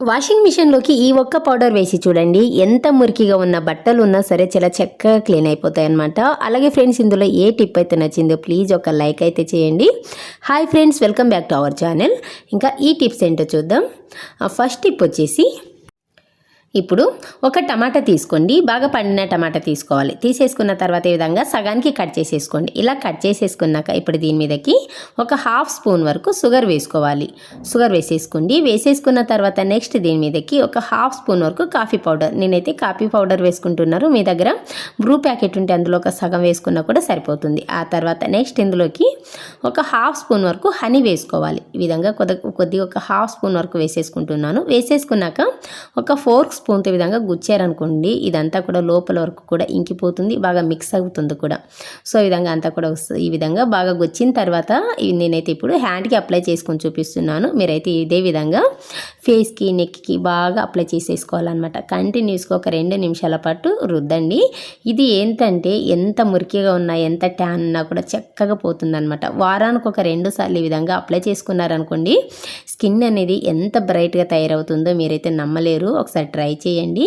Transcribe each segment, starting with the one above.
Washing మిషన్లోకి ఈ ఒక్క powder వేసి చూడండి. ఎంత మురికిగా ఉన్న బట్టలు ఉన్నా సరే చాలా చక్కగా క్లీన్ అయిపోతాయి అనమాట అలాగే ఫ్రెండ్స్ ఇందులో ఏ టిప్ అయితే నచ్చిందో ప్లీజ్ ఒక లైక్ అయితే చేయండి. Hi friends welcome back to our channel ఇంకా ఈ టిప్స్ ఏంటో చూద్దాం. ఫస్ట్ టిప్ వచ్చేసి ఇప్పుడు ఒక టమాటా తీసుకోండి. బాగా పండిన టమాటా తీసుకోవాలి. తీసేసుకున్న తర్వాత ఈ విధంగా సగానికి కట్ చేసేసుకోండి. ఇలా కట్ చేసేసుకున్నాక ఇప్పుడు దీని మీదకి ఒక హాఫ్ స్పూన్ వరకు షుగర్ వేసుకోవాలి. షుగర్ వేసేసుకోండి. వేసేసుకున్న తర్వాత నెక్స్ట్ దీని మీదకి ఒక హాఫ్ స్పూన్ వరకు కాఫీ పౌడర్. నేనైతే కాఫీ పౌడర్ వేసుకుంటున్నారు. మీ దగ్గర బ్రూ ప్యాకెట్ ఉంటే అందులో ఒక సగం వేసుకున్నా కూడా సరిపోతుంది. ఆ తర్వాత నెక్స్ట్ ఇందులోకి ఒక హాఫ్ స్పూన్ వరకు హనీ వేసుకోవాలి. ఈ విధంగా కొద్ది కొద్దిగా ఒక హాఫ్ స్పూన్ వరకు వేసేసుకుంటున్నాను. వేసేసుకున్నాక ఒక ఫోర్క్ స్పూన్తో విధంగా గుచ్చారనుకోండి ఇదంతా కూడా లోపల వరకు కూడా ఇంకిపోతుంది బాగా మిక్స్ అవుతుంది కూడా. సో ఈ విధంగా అంతా కూడా ఈ విధంగా బాగా గుచ్చిన తర్వాత నేనైతే ఇప్పుడు హ్యాండ్కి అప్లై చేసుకొని చూపిస్తున్నాను. మీరైతే ఇదే విధంగా ఫేస్కి నెక్కి బాగా అప్లై చేసేసుకోవాలన్నమాట. కంటిన్యూస్గా ఒక రెండు నిమిషాల పాటు రుద్దండి. ఇది ఏంటంటే ఎంత మురికిగా ఉన్నా ఎంత ట్యాన్ ఉన్నా కూడా చక్కగా పోతుందన్నమాట. వారానికి ఒక రెండు సార్లు ఈ విధంగా అప్లై చేసుకున్నారనుకోండి స్కిన్ అనేది ఎంత బ్రైట్గా తయారవుతుందో మీరైతే నమ్మలేరు. ఒకసారి ట్రై చేయండి.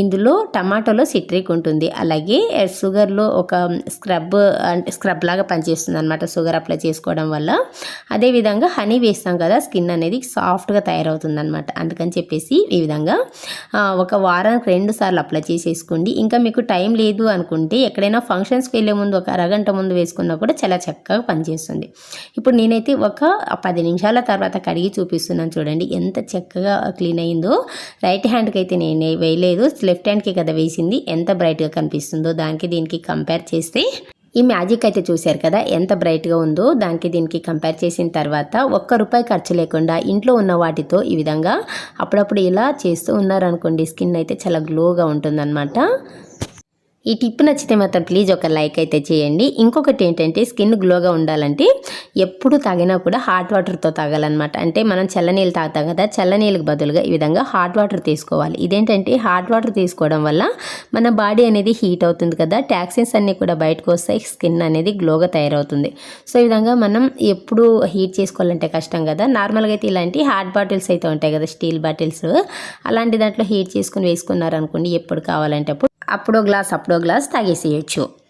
ఇందులో టమాటోలో సిట్రిక్ ఉంటుంది. అలాగే షుగర్లో ఒక స్క్రబ్ అంటే స్క్రబ్ లాగా పనిచేస్తుంది అనమాట షుగర్ అప్లై చేసుకోవడం వల్ల. అదేవిధంగా హనీ వేస్తాం కదా స్కిన్ అనేది సాఫ్ట్గా తయారవుతుంది అనమాట అందుకని చెప్పేసి ఈ విధంగా ఒక వారానికి రెండు సార్లు అప్లై చేసేసుకోండి. ఇంకా మీకు టైం లేదు అనుకుంటే ఎక్కడైనా ఫంక్షన్స్కి వెళ్ళే ముందు ఒక అరగంట ముందు వేసుకున్నా కూడా చాలా చక్కగా పనిచేస్తుంది. ఇప్పుడు నేనైతే ఒక పది నిమిషాల తర్వాత కడిగి చూపిస్తున్నాను చూడండి. ఎంత చక్కగా క్లీన్ అయిందో. రైట్ హ్యాండ్కి అయితే నేను నేను వేయలేదు. లెఫ్ట్ హ్యాండ్కి కదా వేసింది. ఎంత బ్రైట్గా కనిపిస్తుందో దానికి దీనికి కంపేర్ చేస్తే. ఈ మ్యాజిక్ అయితే చూశారు కదా ఎంత బ్రైట్గా ఉందో దానికి దీనికి కంపేర్ చేసిన తర్వాత ఒక్క రూపాయి ఖర్చు లేకుండా ఇంట్లో ఉన్న వాటితో ఈ విధంగా అప్పుడప్పుడు ఇలా చేస్తూ ఉన్నారనుకోండి స్కిన్ అయితే చాలా గ్లోగా ఉంటుందన్నమాట. ఈ టిప్ నచ్చితే మాత్రం ప్లీజ్ ఒక లైక్ అయితే చేయండి. ఇంకొకటి ఏంటంటే స్కిన్ గ్లోగా ఉండాలంటే ఎప్పుడు తాగినా కూడా హాట్ వాటర్తో తాగాలన్నమాట. అంటే మనం చల్లనీళ్ళు తాగుతాం కదా చల్లనీళ్ళకి బదులుగా ఈ విధంగా హాట్ వాటర్ తీసుకోవాలి. ఇదేంటంటే హాట్ వాటర్ తీసుకోవడం వల్ల మన బాడీ అనేది హీట్ అవుతుంది కదా టాక్సిన్స్ అన్నీ కూడా బయటకు వస్తాయి స్కిన్ అనేది గ్లోగా తయారవుతుంది. సో ఈ విధంగా మనం ఎప్పుడు హీట్ చేసుకోవాలంటే కష్టం కదా. నార్మల్గా అయితే ఇలాంటి హాట్ బాటిల్స్ అయితే ఉంటాయి కదా స్టీల్ బాటిల్స్. అలాంటి దాంట్లో హీట్ చేసుకుని వేసుకున్నారనుకోండి ఎప్పుడు కావాలంటే అప్పుడు అప్పుడో గ్లాస్ అప్పుడో గ్లాస్ తాగేసేయచ్చు.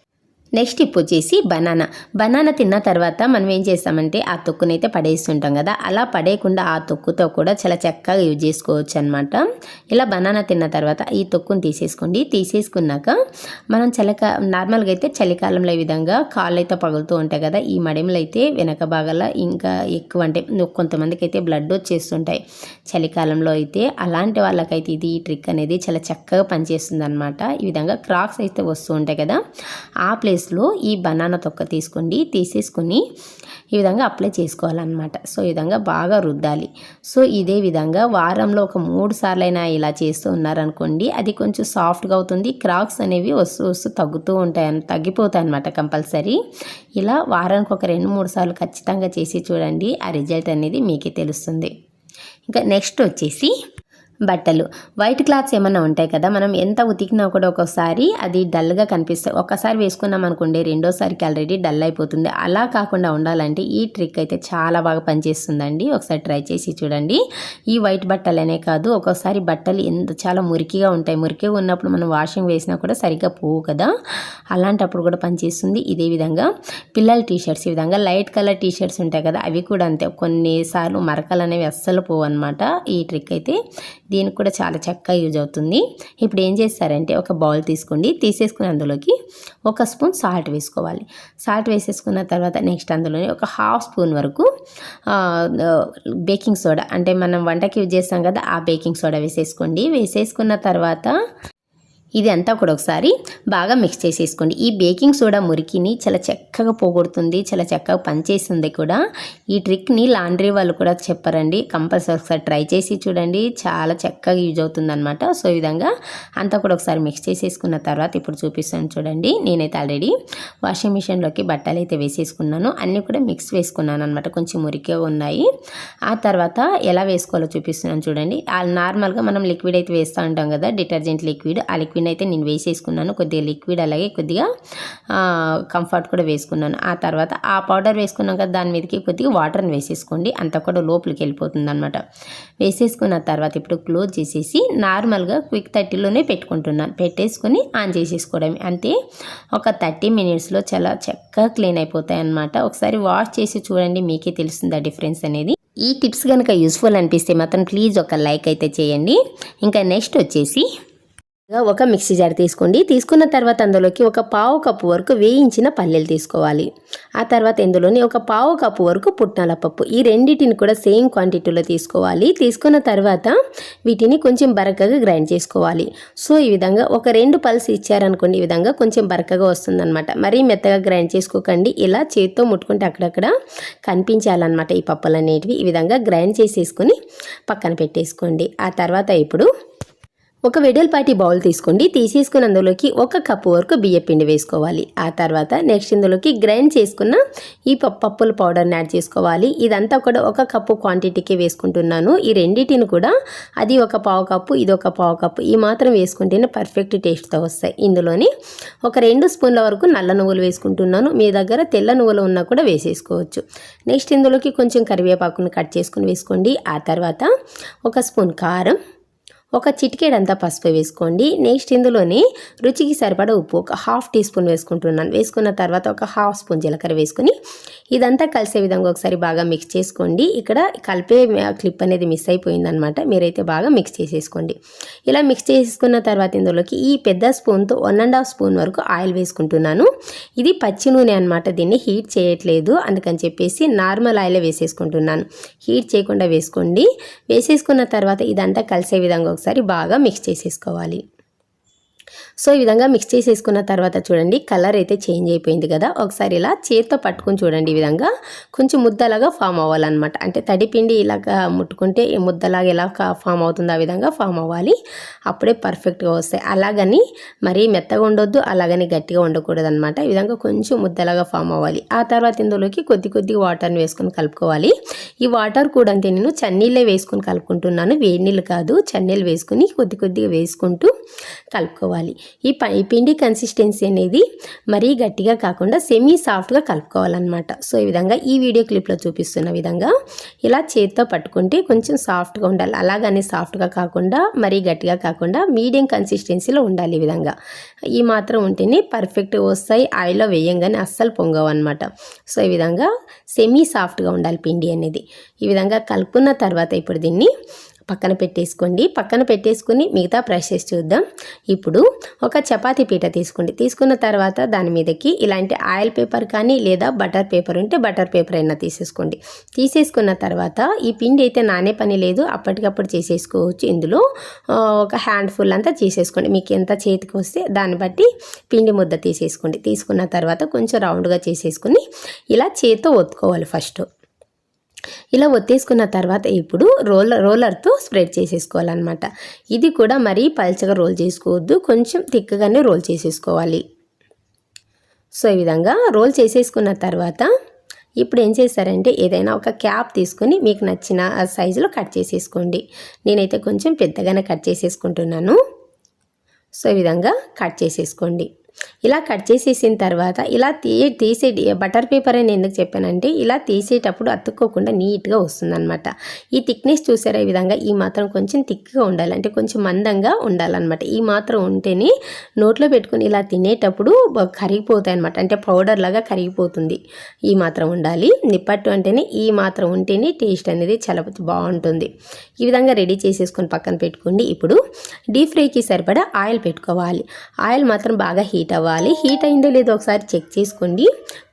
నెక్స్ట్ ఇప్పుడు వచ్చేసి బనానా. బనానా తిన్న తర్వాత మనం ఏం చేస్తామంటే ఆ తొక్కునైతే పడేస్తుంటాం కదా అలా పడేయకుండా ఆ తొక్కుతో కూడా చాలా చక్కగా యూజ్ చేసుకోవచ్చు అనమాట ఇలా బనానా తిన్న తర్వాత ఈ తొక్కుని తీసేసుకోండి. తీసేసుకున్నాక మనం చలిక నార్మల్గా అయితే చలికాలంలో ఈ విధంగా కాళ్ళు అయితే పగులుతూ ఉంటాయి కదా ఈ మడిమలు అయితే వెనక భాగాల ఇంకా ఎక్కువ అంటే కొంతమందికి అయితే బ్లడ్ వచ్చేస్తుంటాయి. చలికాలంలో అయితే అలాంటి వాళ్ళకైతే ఇది ఈ ట్రిక్ అనేది చాలా చక్కగా పనిచేస్తుంది అనమాట ఈ విధంగా క్రాక్స్ అయితే వస్తూ ఉంటాయి కదా ఆ ప్లేస్లో ఈ బనానా తొక్క తీసుకోండి తీసేసుకొని ఈ విధంగా అప్లై చేసుకోవాలన్నమాట. సో ఈ విధంగా బాగా రుద్దాలి. సో ఇదే విధంగా వారంలో ఒక మూడు సార్లైనా ఇలా చేస్తూ ఉన్నారనుకోండి అది కొంచెం సాఫ్ట్గా అవుతుంది. క్రాక్స్ అనేవి వస్తూ వస్తూ తగ్గుతూ ఉంటాయి తగ్గిపోతాయి అనమాట కంపల్సరీ. ఇలా వారానికి ఒక రెండు మూడు సార్లు ఖచ్చితంగా చేసి చూడండి ఆ రిజల్ట్ అనేది మీకే తెలుస్తుంది. ఇంకా నెక్స్ట్ వచ్చేసి బట్టలు. వైట్ క్లాత్స్ ఏమైనా ఉంటాయి కదా మనం ఎంత ఉతికినా కూడా ఒక్కోసారి అది డల్గా కనిపిస్తుంది ఒక్కసారి వేసుకున్నాం అనుకోండి రెండోసారికి ఆల్రెడీ డల్ అయిపోతుంది. అలా కాకుండా ఉండాలంటే ఈ ట్రిక్ అయితే చాలా బాగా పనిచేస్తుందండి. ఒకసారి ట్రై చేసి చూడండి. ఈ వైట్ బట్టలనే కాదు ఒక్కోసారి బట్టలు ఎంత చాలా మురికిగా ఉంటాయి. మురికిగా ఉన్నప్పుడు మనం వాషింగ్ వేసినా కూడా సరిగ్గా పోవు కదా. అలాంటప్పుడు కూడా పనిచేస్తుంది ఇదే విధంగా. పిల్లల టీషర్ట్స్ ఈ విధంగా. లైట్ కలర్ టీషర్ట్స్ ఉంటాయి కదా అవి కూడా అంతే. కొన్నిసార్లు మరకలు అనేవి అస్సలు పోవు అనమాట ఈ ట్రిక్ అయితే దీనికి కూడా చాలా చక్కగా యూజ్ అవుతుంది. ఇప్పుడు ఏం చేస్తారంటే ఒక బౌల్ తీసుకోండి. తీసేసుకుని అందులోకి ఒక స్పూన్ సాల్ట్ వేసుకోవాలి. సాల్ట్ వేసేసుకున్న తర్వాత నెక్స్ట్ అందులోనే ఒక హాఫ్ స్పూన్ వరకు బేకింగ్ సోడా అంటే మనం వంటకి యూజ్ చేస్తాం కదా ఆ బేకింగ్ సోడా వేసేసుకోండి. వేసేసుకున్న తర్వాత ఇది అంతా కూడా ఒకసారి బాగా మిక్స్ చేసేసుకోండి. ఈ బేకింగ్ సోడా మురికిని చాలా చక్కగా పోగొడుతుంది చాలా చక్కగా పనిచేస్తుంది కూడా. ఈ ట్రిక్ని లాండ్రీ వాళ్ళు కూడా చెప్పారండి. కంపల్సరీ ఒకసారి ట్రై చేసి చూడండి. చాలా చక్కగా యూజ్ అవుతుంది అనమాట సో ఈ విధంగా అంతా కూడా ఒకసారి మిక్స్ చేసేసుకున్న తర్వాత ఇప్పుడు చూపిస్తాను చూడండి. నేనైతే ఆల్రెడీ వాషింగ్ మిషన్లోకి బట్టలు అయితే వేసేసుకున్నాను. అన్నీ కూడా మిక్స్ వేసుకున్నాను అనమాట కొంచెం మురికిగా ఉన్నాయి. ఆ తర్వాత ఎలా వేసుకోవాలో చూపిస్తున్నాను చూడండి. ఆ నార్మల్గా మనం లిక్విడ్ అయితే వేస్తూ ఉంటాం కదా డిటర్జెంట్ లిక్విడ్ ఆ లిక్విడ్ పిండి అయితే నేను వేసేసుకున్నాను. కొద్దిగా లిక్విడ్ అలాగే కొద్దిగా కంఫర్ట్ కూడా వేసుకున్నాను. ఆ తర్వాత ఆ పౌడర్ వేసుకున్నాం కదా దాని మీదకి కొద్దిగా వాటర్ని వేసేసుకోండి. అంతా కూడా లోపలికి వెళ్ళిపోతుంది అనమాట వేసేసుకున్న తర్వాత ఇప్పుడు క్లోజ్ చేసేసి నార్మల్గా క్విక్ థర్టీలోనే పెట్టుకుంటున్నాను పెట్టేసుకొని ఆన్ చేసేసుకోవడం. అంతే ఒక థర్టీ మినిట్స్లో చాలా చక్కగా క్లీన్ అయిపోతాయి అన్నమాట ఒకసారి వాష్ చేసి చూడండి మీకే తెలుస్తుంది ఆ డిఫరెన్స్ అనేది. ఈ టిప్స్ కనుక యూస్ఫుల్ అనిపిస్తే మాత్రం ప్లీజ్ ఒక లైక్ అయితే చేయండి. ఇంకా నెక్స్ట్ వచ్చేసి ఒక మిక్సీ జార్ తీసుకోండి. తీసుకున్న తర్వాత అందులోకి ఒక పావు కప్పు వరకు వేయించిన పల్లెలు తీసుకోవాలి. ఆ తర్వాత ఇందులోని ఒక పావు కప్పు వరకు పుట్నాల పప్పు. ఈ రెండింటిని కూడా సేమ్ క్వాంటిటీలో తీసుకోవాలి. తీసుకున్న తర్వాత వీటిని కొంచెం బరకగా గ్రైండ్ చేసుకోవాలి. సో ఈ విధంగా ఒక రెండు పల్స్ ఇచ్చారనుకోండి ఈ విధంగా కొంచెం బరకగా వస్తుందన్నమాట. మరీ మెత్తగా గ్రైండ్ చేసుకోకండి. ఇలా చేతితో ముట్టుకుంటే అక్కడక్కడ కనిపించాలన్నమాట ఈ పప్పులు అనేటివి ఈ విధంగా గ్రైండ్ చేసేసుకొని పక్కన పెట్టేసుకోండి. ఆ తర్వాత ఇప్పుడు ఒక వెడల్పాటి బౌల్ తీసుకోండి. తీసేసుకుని అందులోకి ఒక కప్పు వరకు బియ్య పిండి వేసుకోవాలి. ఆ తర్వాత నెక్స్ట్ ఇందులోకి గ్రైండ్ చేసుకున్న ఈ పప్పుల పౌడర్ని యాడ్ చేసుకోవాలి. ఇదంతా కూడా ఒక కప్పు క్వాంటిటీకి వేసుకుంటున్నాను. ఈ రెండింటిని కూడా అది ఒక పావు కప్పు ఇది ఒక పావు కప్పు ఈ మాత్రం వేసుకుంటేనే పర్ఫెక్ట్ టేస్ట్తో వస్తాయి. ఇందులోని ఒక రెండు స్పూన్ల వరకు నల్ల నువ్వులు వేసుకుంటున్నాను. మీ దగ్గర తెల్ల నువ్వులు ఉన్నా కూడా వేసేసుకోవచ్చు. నెక్స్ట్ ఇందులోకి కొంచెం కరివేపాకును కట్ చేసుకుని వేసుకోండి. ఆ తర్వాత ఒక స్పూన్ కారం ఒక చిటికేడంతా పసుపు వేసుకోండి. నెక్స్ట్ ఇందులోని రుచికి సరిపడా ఉప్పు ఒక హాఫ్ టీ స్పూన్ వేసుకుంటున్నాను. వేసుకున్న తర్వాత ఒక హాఫ్ స్పూన్ జీలకర్ర వేసుకుని ఇదంతా కలిసే విధంగా ఒకసారి బాగా మిక్స్ చేసుకోండి. ఇక్కడ కలిపే క్లిప్ అనేది మిస్ అయిపోయిందనమాట మీరైతే బాగా మిక్స్ చేసేసుకోండి. ఇలా మిక్స్ చేసుకున్న తర్వాత ఇందులోకి ఈ పెద్ద స్పూన్తో వన్ అండ్ హాఫ్ స్పూన్ వరకు ఆయిల్ వేసుకుంటున్నాను. ఇది పచ్చి నూనె అనమాట దీన్ని హీట్ చేయట్లేదు. అందుకని చెప్పేసి నార్మల్ ఆయిలే వేసేసుకుంటున్నాను. హీట్ చేయకుండా వేసుకోండి. వేసేసుకున్న తర్వాత ఇదంతా కలిసే విధంగా ఒకసారి బాగా మిక్స్ చేసేసుకోవాలి. సో ఈ విధంగా మిక్స్ చేసేసుకున్న తర్వాత చూడండి కలర్ అయితే చేంజ్ అయిపోయింది కదా. ఒకసారి ఇలా చేత్తో పట్టుకుని చూడండి ఈ విధంగా. కొంచెం ముద్దలాగా ఫామ్ అవ్వాలన్నమాట. అంటే తడిపిండి ఇలాగా ముట్టుకుంటే ముద్దలాగా ఎలా ఫామ్ అవుతుందో ఆ విధంగా ఫామ్ అవ్వాలి. అప్పుడే పర్ఫెక్ట్గా వస్తాయి. అలాగని మరీ మెత్తగా ఉండొద్దు అలాగని గట్టిగా ఉండకూడదు అనమాట ఈ విధంగా కొంచెం ముద్దలాగా ఫామ్ అవ్వాలి. ఆ తర్వాత ఇందులోకి కొద్ది కొద్దిగా వాటర్ని వేసుకొని కలుపుకోవాలి. ఈ వాటర్ కూడా అంతే. నేను చన్నీళ్ళే వేసుకొని కలుపుకుంటున్నాను. వేడి నీళ్ళు కాదు. చన్నీళ్ళు వేసుకుని కొద్ది కొద్దిగా వేసుకుంటూ కలుపుకోవాలి. ఈ ప ఈ పిండి కన్సిస్టెన్సీ అనేది మరీ గట్టిగా కాకుండా సెమీ సాఫ్ట్గా కలుపుకోవాలన్నమాట. సో ఈ విధంగా ఈ వీడియో క్లిప్లో చూపిస్తున్న విధంగా ఇలా చేతితో పట్టుకుంటే కొంచెం సాఫ్ట్గా ఉండాలి. అలాగని సాఫ్ట్గా కాకుండా మరీ గట్టిగా కాకుండా మీడియం కన్సిస్టెన్సీలో ఉండాలి ఈ విధంగా. ఈ మాత్రం ఉంటేనే పర్ఫెక్ట్గా వస్తాయి ఆయిల్లో వేయంగానే అస్సలు పొంగవు అనమాట సో ఈ విధంగా సెమీ సాఫ్ట్గా ఉండాలి పిండి అనేది. ఈ విధంగా కలుపుకున్న తర్వాత ఇప్పుడు దీన్ని పక్కన పెట్టేసుకోండి. పక్కన పెట్టేసుకుని మిగతా ప్రాసెస్ చూద్దాం. ఇప్పుడు ఒక చపాతీ పీట తీసుకోండి. తీసుకున్న తర్వాత దాని మీదకి ఇలాంటి ఆయిల్ పేపర్ కానీ లేదా బటర్ పేపర్ ఉంటే బటర్ పేపర్ అయినా తీసేసుకోండి. తీసేసుకున్న తర్వాత ఈ పిండి అయితే నానే పని లేదు. అప్పటికప్పుడు చేసేసుకోవచ్చు. ఇందులో ఒక హ్యాండ్ ఫుల్ అంతా చేసేసుకోండి. మీకు ఎంత చేతికి వస్తే దాన్ని బట్టి పిండి ముద్ద తీసేసుకోండి. తీసుకున్న తర్వాత కొంచెం రౌండ్గా చేసేసుకుని ఇలా చేతితో ఒత్తుకోవాలి ఫస్ట్. ఇలా ఒత్తేసుకున్న తర్వాత ఇప్పుడు రోలర్ రోలర్తో స్ప్రెడ్ చేసేసుకోవాలన్నమాట. ఇది కూడా మరీ పల్చగా రోల్ చేసుకోవద్దు కొంచెం తిక్కగానే రోల్ చేసేసుకోవాలి. సో ఈ విధంగా రోల్ చేసేసుకున్న తర్వాత ఇప్పుడు ఏం చేస్తారంటే ఏదైనా ఒక క్యాప్ తీసుకొని మీకు నచ్చిన సైజులో కట్ చేసేసుకోండి. నేనైతే కొంచెం పెద్దగానే కట్ చేసేసుకుంటున్నాను. సో ఈ విధంగా కట్ చేసేసుకోండి. ఇలా కట్ చేసేసిన తర్వాత ఇలా తీ తీసే బటర్ పేపర్ అని ఎందుకు చెప్పానంటే ఇలా తీసేటప్పుడు అతుక్కోకుండా నీట్గా వస్తుందన్నమాట. ఈ థిక్నెస్ చూసారా ఈ విధంగా? ఈ మాత్రం కొంచెం థిక్గా ఉండాలి. అంటే కొంచెం మందంగా ఉండాలన్నమాట. ఈ మాత్రం ఉంటేనే నోట్లో పెట్టుకుని ఇలా తినేటప్పుడు కరిగిపోతాయి అనమాట అంటే పౌడర్ లాగా కరిగిపోతుంది. ఈ మాత్రం ఉండాలి. నిప్పట్టు అంటేనే ఈ మాత్రం ఉంటేనే టేస్ట్ అనేది చాలా బాగుంటుంది. ఈ విధంగా రెడీ చేసేసుకొని పక్కన పెట్టుకోండి. ఇప్పుడు డీప్ ఫ్రైకి సరిపడా ఆయిల్ పెట్టుకోవాలి. ఆయిల్ మాత్రం బాగా హీట్ హీట్ అవ్వాలి. హీట్ అయిందో లేదో ఒకసారి చెక్ చేసుకోండి.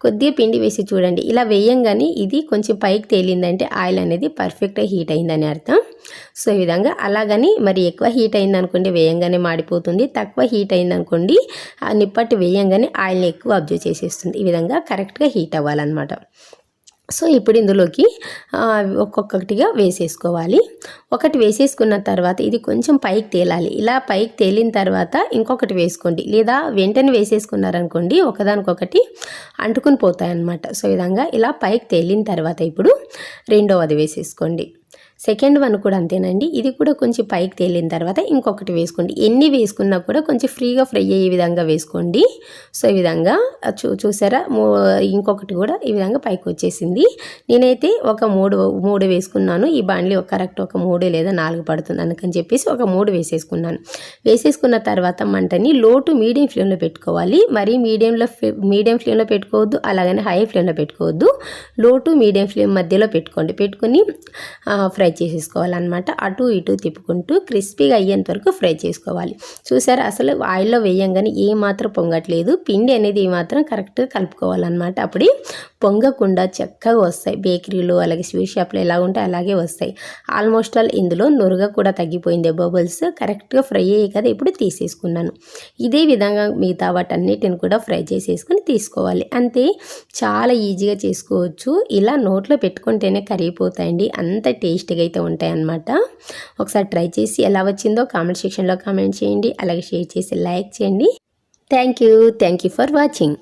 కొద్దిగా పిండి వేసి చూడండి. ఇలా వేయంగానే ఇది కొంచెం పైకి తేలిందంటే ఆయిల్ అనేది పర్ఫెక్ట్గా హీట్ అయిందని అర్థం. సో ఈ విధంగా అలాగని మరి ఎక్కువ హీట్ అయింది అనుకోండి వేయంగానే మాడిపోతుంది. తక్కువ హీట్ అయింది అనుకోండి ఆ నిప్పట్టు వేయంగానే ఆయిల్ని ఎక్కువ అబ్జర్వ్ చేసేస్తుంది. ఈ విధంగా కరెక్ట్గా హీట్ అవ్వాలన్నమాట. సో ఇప్పుడు ఇందులోకి ఒక్కొక్కటిగా వేసేసుకోవాలి. ఒకటి వేసేసుకున్న తర్వాత ఇది కొంచెం పైకి తేలాలి. ఇలా పైకి తేలిన తర్వాత ఇంకొకటి వేసుకోండి. లేదా వెంటనే వేసేసుకున్నారనుకోండి ఒకదానికొకటి అంటుకుని పోతాయి అన్నమాట సో విధంగా ఇలా పైకి తేలిన తర్వాత ఇప్పుడు రెండవది వేసేసుకోండి. సెకండ్ వన్ కూడా అంతేనండి. ఇది కూడా కొంచెం పైకి తేలిన తర్వాత ఇంకొకటి వేసుకోండి. ఎన్ని వేసుకున్నా కూడా కొంచెం ఫ్రీగా ఫ్రై అయ్యే విధంగా వేసుకోండి. సో ఈ విధంగా చూ చూసారా? ఇంకొకటి కూడా ఈ విధంగా పైకి వచ్చేసింది. నేనైతే ఒక మూడు మూడు వేసుకున్నాను. ఈ బాండ్లీ ఒక కరెక్ట్ ఒక మూడు లేదా నాలుగు పడుతుంది అందుకని చెప్పేసి ఒక మూడు వేసేసుకున్నాను. వేసేసుకున్న తర్వాత మంటని లో టు మీడియం ఫ్లేమ్లో పెట్టుకోవాలి. మరీ మీడియంలో మీడియం ఫ్లేమ్లో పెట్టుకోవద్దు. అలాగని హై ఫ్లేమ్లో పెట్టుకోవద్దు. లో టు మీడియం ఫ్లేమ్ మధ్యలో పెట్టుకోండి. పెట్టుకొని ఫ్రై ఫ్రై చేసేసుకోవాలన్నమాట. అటు ఇటు తిప్పుకుంటూ క్రిస్పీగా అయ్యేంత వరకు ఫ్రై చేసుకోవాలి. చూసారా? అసలు ఆయిల్లో వేయంగానే ఏ మాత్రం పొంగట్లేదు. పిండి అనేది ఈ మాత్రం కరెక్ట్గా కలుపుకోవాలన్నమాట. అప్పుడే పొంగకుండా చక్కగా వస్తాయి. బేకరీలు అలాగే స్వీట్ షాప్లో ఎలా ఉంటే అలాగే వస్తాయి. ఆల్మోస్ట్ ఆల్ ఇందులో నురుగ కూడా తగ్గిపోయింది. బబుల్స్ కరెక్ట్గా ఫ్రై అయ్యాయి కదా ఇప్పుడు తీసేసుకున్నాను. ఇదే విధంగా మిగతా వాటన్నిటిని కూడా ఫ్రై చేసేసుకుని తీసుకోవాలి. అంతే చాలా ఈజీగా చేసుకోవచ్చు. ఇలా నోట్లో పెట్టుకుంటేనే కరిగిపోతాయండి. అంత టేస్ట్ టేస్ట్గా అయితే ఉంటాయన్నమాట. ఒకసారి ట్రై చేసి ఎలా వచ్చిందో కామెంట్ సెక్షన్లో కామెంట్ చేయండి. అలాగే షేర్ చేసి లైక్ చేయండి. Thank you. Thank you for watching.